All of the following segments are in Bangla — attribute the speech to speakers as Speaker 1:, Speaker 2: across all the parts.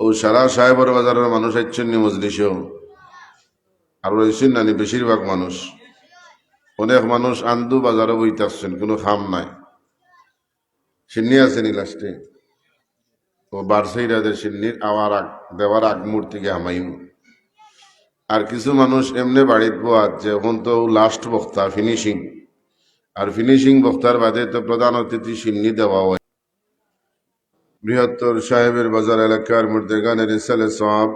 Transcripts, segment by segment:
Speaker 1: ও সারা সাহেবর বাজারের মানুষ আইছেন নি মজলিসেও। আর রয়েছেন নানি বেশিরভাগ মানুষ। অনেক মানুষ আন্দু বাজারে বইতে আসছেন, কোনো খাম নাই। সিন্নি আসেনি লাস্টে। ও বারসাইরাদের সিন্নির আওয়ার আগ, দেওয়ার আগ মূর্তিকে হামাইম। আর কিছু মানুষ এমনি বাড়িত পোয়াত যে এখন তো লাস্ট বক্তা ফিনিশিং আর ফিনিশিং বক্তার বাদে তো প্রধান অতিথি সিন্নি দেওয়া হয় বৃহত্তর সাহেবের বাজার এলাকার মুর্দেগানের ইসালে সব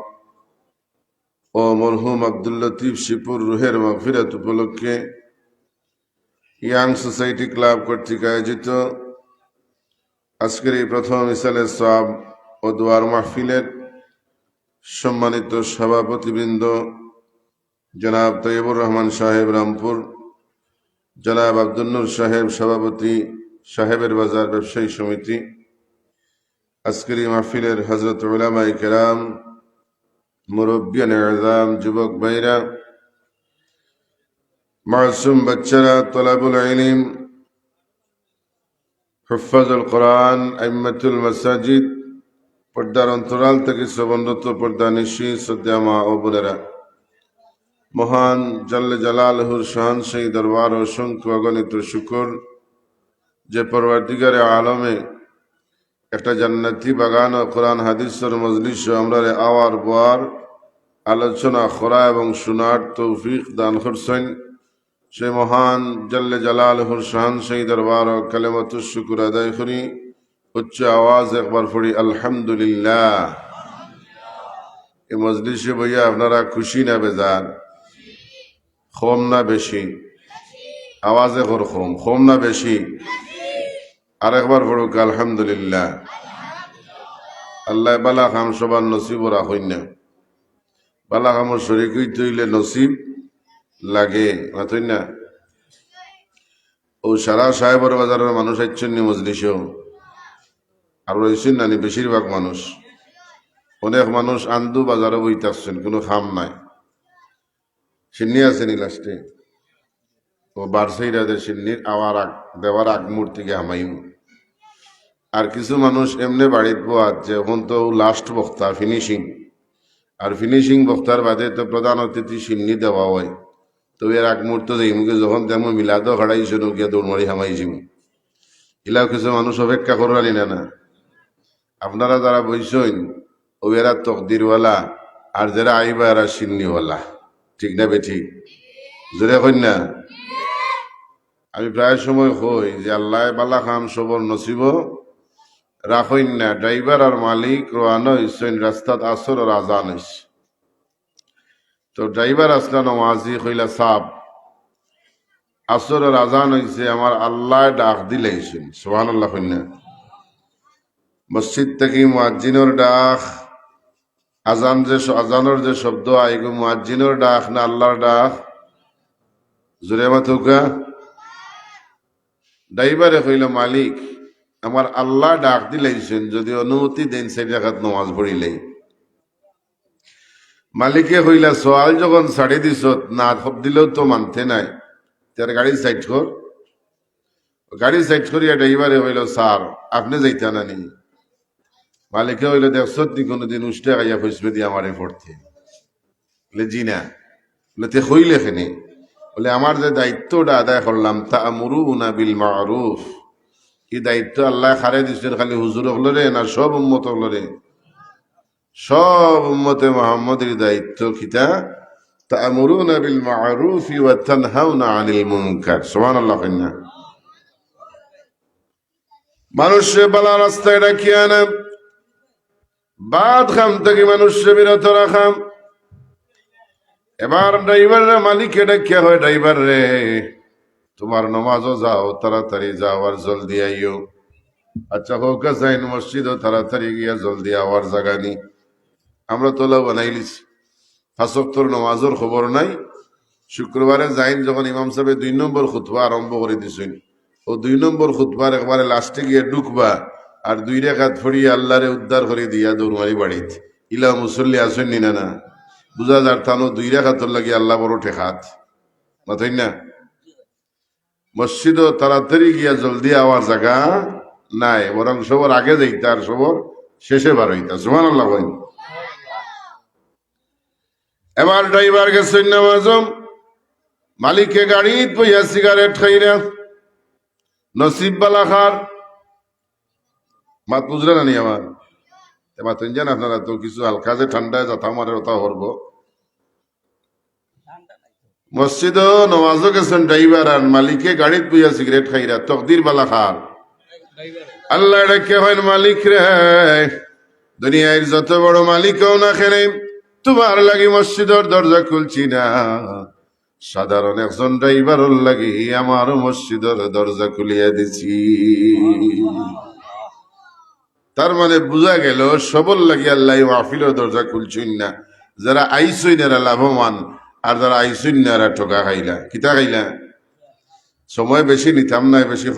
Speaker 1: ও মরহুম আব্দুল লতিফ শিপুর রুহের মগফিরাত উপলক্ষে ইয়াং সোসাইটি ক্লাব কর্তৃক আয়োজিত আজকের এই প্রথম ইসালে সব ও দোয়ার মাহফিলের সম্মানিত সভাপতিবৃন্দ জনাব তৈবুর রহমান সাহেব রামপুর, জনাব আব্দুল সাহেব সভাপতি, সাহেবের বাজার ব্যবসায়ী সমিতি আজকের এই মাহফিলের হজরত উলামাই কেরাম মুরব্বিয়ান আজাম, যুবক ভাইরা মাসুম বাচ্চারা, তলাবুল ইলিম, হুফাজুল কোরআন, আইমাতুল মাসাজিদ, পর্দার অন্তরাল থেকে শ্রবণরত পর্দা নিশি সদ্যামা ও বোনেরা। মহান জাল্লে জালালহুর শাহান সেই দরবার অসংখ্য অগণিত শুকর যে পরবর্তীকারে আলমে একটা জান্নাতি বাগান ও কোরআন হাদিসের মজলিস আমরা আওয়ার বোয়ার, আলোচনা খোরা এবং সুনার তৌফিক দান করছেন সে মহান জাল্লে জালালহুর শাহান সেই দরবার ও কালেমত শুকুর আদায় করি। উচ্চ আওয়াজ একবার পড়ি, আলহামদুলিল্লাহ। এই মজলিসে বইয়া আপনারা খুশি না বেজার? খম না বেশি? আওয়াজে কর খম খম না বেশি? আর একবার পড়ুক, আলহামদুলিল্লাহ। আল্লাহ বালা খাম সবার নসিব রাখই না। বালা খামর শরিক তৈলে নসিব লাগে মাতই না? ও সারা সাহেবর বাজারের মানুষ আইছেন নি মজলিসেও। আর রয়েছেন নানি বেশিরভাগ মানুষ। অনেক মানুষ আন্দু বাজারে বইতে আসছেন, কোনো খাম নাই। সিন্নি আসেনি লাস্টে? ও বারসাইরাদের সিন্নির আওয়ার আগ দেওয়ার আগ মূর্তিকে হামাইম। আর কিছু মানুষ এমনি বাড়িত পোয়াত যে এখন তো লাস্ট বক্তা ফিনিশিং আর ফিনিশিং বক্তার বাদে তো প্রধান অতিথি সিন্নি দেওয়া হয়। তো এর আগ মুহূর্ত যাই মুখে যখন তেমন মিলাদ খাড়াইছো গিয়া দৌড়মারি হামাইছিম ইলাও কিছু মানুষ অপেক্ষা করালি না না। আপনারা যারা বইছেন ও এরা তকদিরওয়ালা, আর যারা আইবা এরা সিন্নিওয়ালা। ঠিক না বেঠিক জোরে কই না? আমি প্রায় সময় কই যে আল্লাহ বালা খাম সবর নসিব রাখইন না ড্রাইভার আর মালিক রোয়ানো রাস্তাত আসর আর আজান হইছে। তো ড্রাইভার আসলা নমাজি কইলা সাপ আসর আর আজান হইছে, আমার আল্লাহ ডাক দিলাইছেন সোহান আল্লাহ কইনা মসজিদ থেকে মুয়াজ্জিনের ডাক, আজান যে আজানের যে শব্দ, আইগো মুয়াজ্জিনের ডাক না আল্লাহর ডাক? জোরে মাথুকা ড্রাইভারে কইল, মালিক আমার আল্লাহ ডাক দিলাইছেন, যদি অনুমতি দেন সেই জায়গাত নমাজ পড়িলেই। মালিকে কইলা, সোয়াল যখন ছাড়ি দিছ না দিলেও তো মানতে নাই। তার গাড়ি সাইড কর গাড়ি সাইড করিয়া ড্রাইভারে হইল স্যার আপনি যাইতে না নি? মালিকে হইল দেখছ তুই কোনোদিন উষ্টা গাইয়া খুঁজবে দিয়ে আমারে পড়তে বলে, জি না। বলে, তে হইলে এখানে বলে আমার যে দায়িত্বটা আদায় করলাম তা মুরু উনা বিল মারুফ এই দায়িত্ব আল্লাহ খারে দিচ্ছেন খালি হুজুর হলরে না সব উম্মত হলরে সব উম্মতে মোহাম্মদের দায়িত্ব খিতা তা মুরু না বিল মারুফ ওয়া তানহাউনা আনিল মুনকার। সুবহানাল্লাহ কইনা মানুষে বালা রাস্তায় রাখিয়া না বাদ খাম থেকে মানুষে বিরত রাখাম। এবার ড্রাইভার মালিকে ডাকিয়া হয় ড্রাইভার রে। তোমার নমাজও যাও, তাড়াতাড়ি যাও আর জলদি আইও। আচ্ছা হোক যাইন মসজিদও তাড়াতাড়ি গিয়া জলদি আওয়ার জায়গা নি আমরা তোলা বানাইলিস ফাঁসক্তর নমাজের খবর নাই। শুক্রবারে যাইন যখন ইমাম সাহেব দুই নম্বর খুতবা আরম্ভ করে দিছেন। ও দুই নম্বর খুতবার একবারে লাস্টে গিয়ে ঢুকবা আর দুই রেখাত ফড়িয়ে আল্লাহরে উদ্ধার করে দিয়া দৌড়মারি বাড়িত। ইলা মুসল্লি আসেন নি না না? বুঝা যার থানো দুই রেখাতর লাগি আল্লাহ বড় ঠেকাত। মাথাই না? মসজিদও তাড়াতাড়ি গিয়া জলদি আওয়ার জায়গা নাই, বরং সবর আগে যাইতা আর সবর শেষে বার হইতা। সুমান আল্লাহ এবার ড্রাইভার সৈন্য আজম মালিককে গাড়ি পইয়া সিগারেট খাইরা নসিব বালা খার। মাত বুঝলেন নি আমার? এবার তুই জান আপনারা তো, কিছু হালকা যে ঠান্ডায় যাতা মারে ওটা হরবো মসজিদ নমাজও গেছেন ড্রাইভার আর মালিকে গাড়িত বইয়া সিগারেট খাইরা, তকদির বালা খার আল্লাহ ডেকে হয় মালিক রে? দুনিয়ার যত বড় মালিকও না খেলে, তোমার লাগি মসজিদের দরজা খুলছি না। সাধারণ একজন ড্রাইভার লাগি আমার মসজিদের দরজা খুলিয়া দিছি। তার মানে বোঝা গেল, সবল লাগি আল্লাহ মাহফিলের দরজা খুলছুন না। যারা আইসুন এরা লাভবান আর যারা আইসুন না এরা ঠকা খাইলা কিতা খাইলা? সময় বেশি নিতাম না বেশি